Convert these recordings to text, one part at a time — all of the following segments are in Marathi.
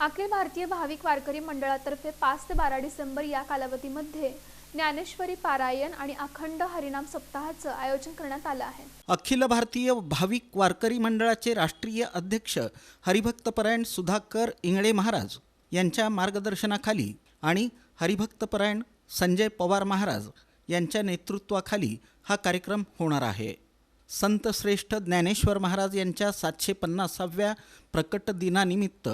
अखिल भारतीय भाविक वारकरी मंडळातर्फे पाच ते बारा डिसेंबर या कालावधीमध्ये ज्ञानेश्वरी पारायण आणि अखंड हरिनाम सप्ताहाचं आयोजन करण्यात आलं आहे. अखिल भारतीय भाविक वारकरी मंडळाचे राष्ट्रीय अध्यक्ष हरिभक्तपरायण सुधाकर इंगळे महाराज यांच्या मार्गदर्शनाखाली आणि हरिभक्तपरायण संजय पवार महाराज यांच्या नेतृत्वाखाली हा कार्यक्रम होणार आहे. संत श्रेष्ठ ज्ञानेश्वर महाराज यांच्या सातशे पन्नासाव्या प्रकट दिनानिमित्त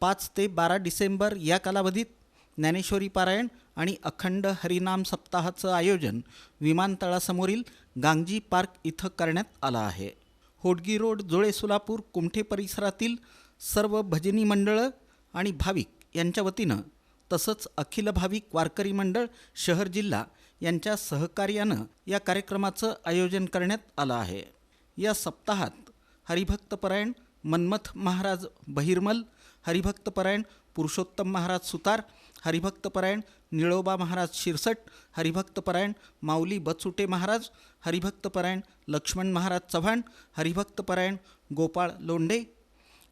पाच ते बारा डिसेंबर या कालावधीत ज्ञानेश्वरी पारायण आणि अखंड हरिनाम सप्ताहाचं आयोजन विमानतळासमोरील गांगजी पार्क इथं करण्यात आलं आहे. होडगी रोड जुळे सोलापूर कुमठे परिसरातील सर्व भजनी मंडळं आणि भाविक यांच्या वतीनं तसंच अखिल भाविक वारकरी मंडळ शहर जिल्हा यांच्या सहकार्यानं या कार्यक्रमाचं आयोजन करण्यात आलं आहे. या सप्ताहात हरिभक्तपरायण मन्मथ महाराज बहिर्मल हरिभक्तपरायण पुरुषोत्तम महाराज सुतार हरिभक्तपरायण निळोबा महाराज शिरसट हरिभक्तपरायण माऊली बचुटे महाराज हरिभक्तपरायण लक्ष्मण महाराज चव्हाण हरिभक्तपरायण गोपाळ लोंढे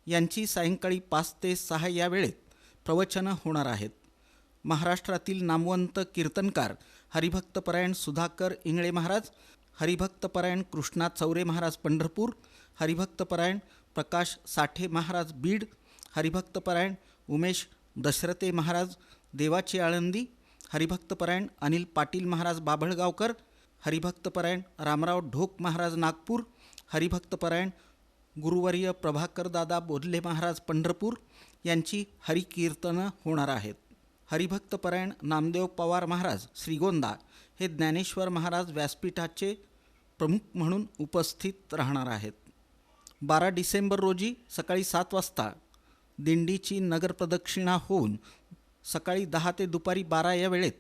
यांची सायंकाळी पाच ते सहा या वेळेत प्रवचनं होणार आहेत. महाराष्ट्रातील नामवंत कीर्तनकार हरिभक्तपरायण सुधाकर इंगळे महाराज हरिभक्तपरायण कृष्णा चौरे महाराज पंढरपूर हरिभक्तपरायण प्रकाश साठे महाराज बीड हरिभक्तपरायण उमेश दशरथे महाराज देवाची आळंदी हरिभक्तपरायण अनिल पाटील महाराज बाभळगावकर हरिभक्तपरायण रामराव ढोक महाराज नागपूर हरिभक्तपरायण गुरुवर्य प्रभाकरदादा बोधले महाराज पंढरपूर यांची हरिकीर्तनं होणार आहेत. हरिभक्तपरायण नामदेव पवार महाराज श्रीगोंदा हे ज्ञानेश्वर महाराज व्यासपीठाचे प्रमुख म्हणून उपस्थित राहणार आहेत. बारा डिसेंबर रोजी सकाळी सात वाजता दिंडीची नगरप्रदक्षिणा होऊन सकाळी दहा ते दुपारी बारा या वेळेत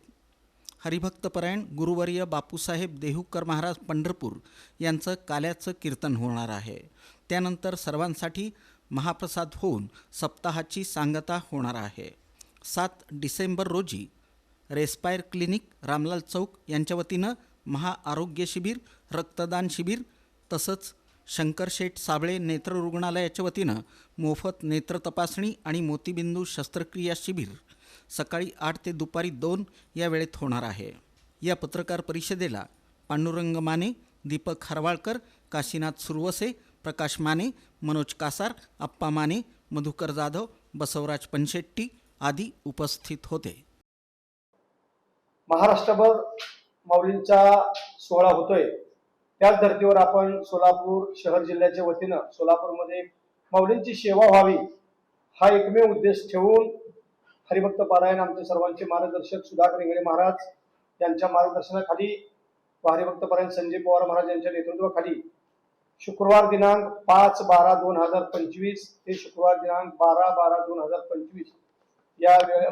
हरिभक्तपरायण गुरुवर्य बापूसाहेब देहूकर महाराज पंढरपूर यांचं काल्याचं कीर्तन होणार आहे. त्यानंतर सर्वांसाठी महाप्रसाद होऊन सप्ताहाची सांगता होणार आहे. सात डिसेंबर रोजी रेस्पायर क्लिनिक रामलाल चौक यांच्या वतीनं महाआरोग्य शिबिर रक्तदान शिबिर तसंच शंकरशेठ साबळे नेत्र रुग्णालयाच्या वतीनं मोफत नेत्र तपासणी आणि मोतीबिंदू शस्त्रक्रिया शिबिर सकाळी आठ ते दुपारी दोन या वेळेत होणार आहे. या पत्रकार परिषदेला पांडुरंग माने दीपक हरवाळकर काशीनाथ सुरवसे प्रकाश माने मनोज कासार अप्पा माने मधुकर जाधव बसवराज पंशेट्टी आदी उपस्थित होते. महाराष्ट्रभर माऊलींचा सोहळा होतोय. त्याच धर्तीवर आपण सोलापूर शहर जिल्ह्याच्या वतीनं सोलापूरमध्ये माऊलींची सेवा व्हावी हा एकमेव उद्देश ठेवून हरिभक्त पारायण आमचे सर्वांचे मार्गदर्शक सुधाकर इंगळे महाराज यांच्या मार्गदर्शनाखाली व हरिभक्त पारायण संजय पवार महाराज यांच्या नेतृत्वाखाली शुक्रवार दिनांक पाच बारा दोन हजार पंचवीस ते शुक्रवार दिनांक बारा बारा दोन हजार पंचवीस या वेळ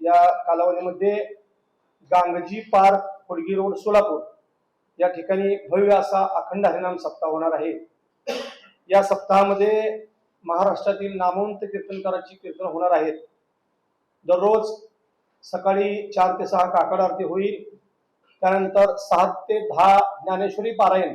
या कालावधीमध्ये गांगजी पार्क होडगी रोड सोलापूर. या ठिकाणी भव्य असा अखंड हरिनाम सप्ताह होणार आहे. या सप्ताहामध्ये महाराष्ट्रातील नामवंत कीर्तनकारांची कीर्तन होणार आहेत. दररोज सकाळी चार ते सहा काकड आरती होईल. त्यानंतर सात ते दहा ज्ञानेश्वरी पारायण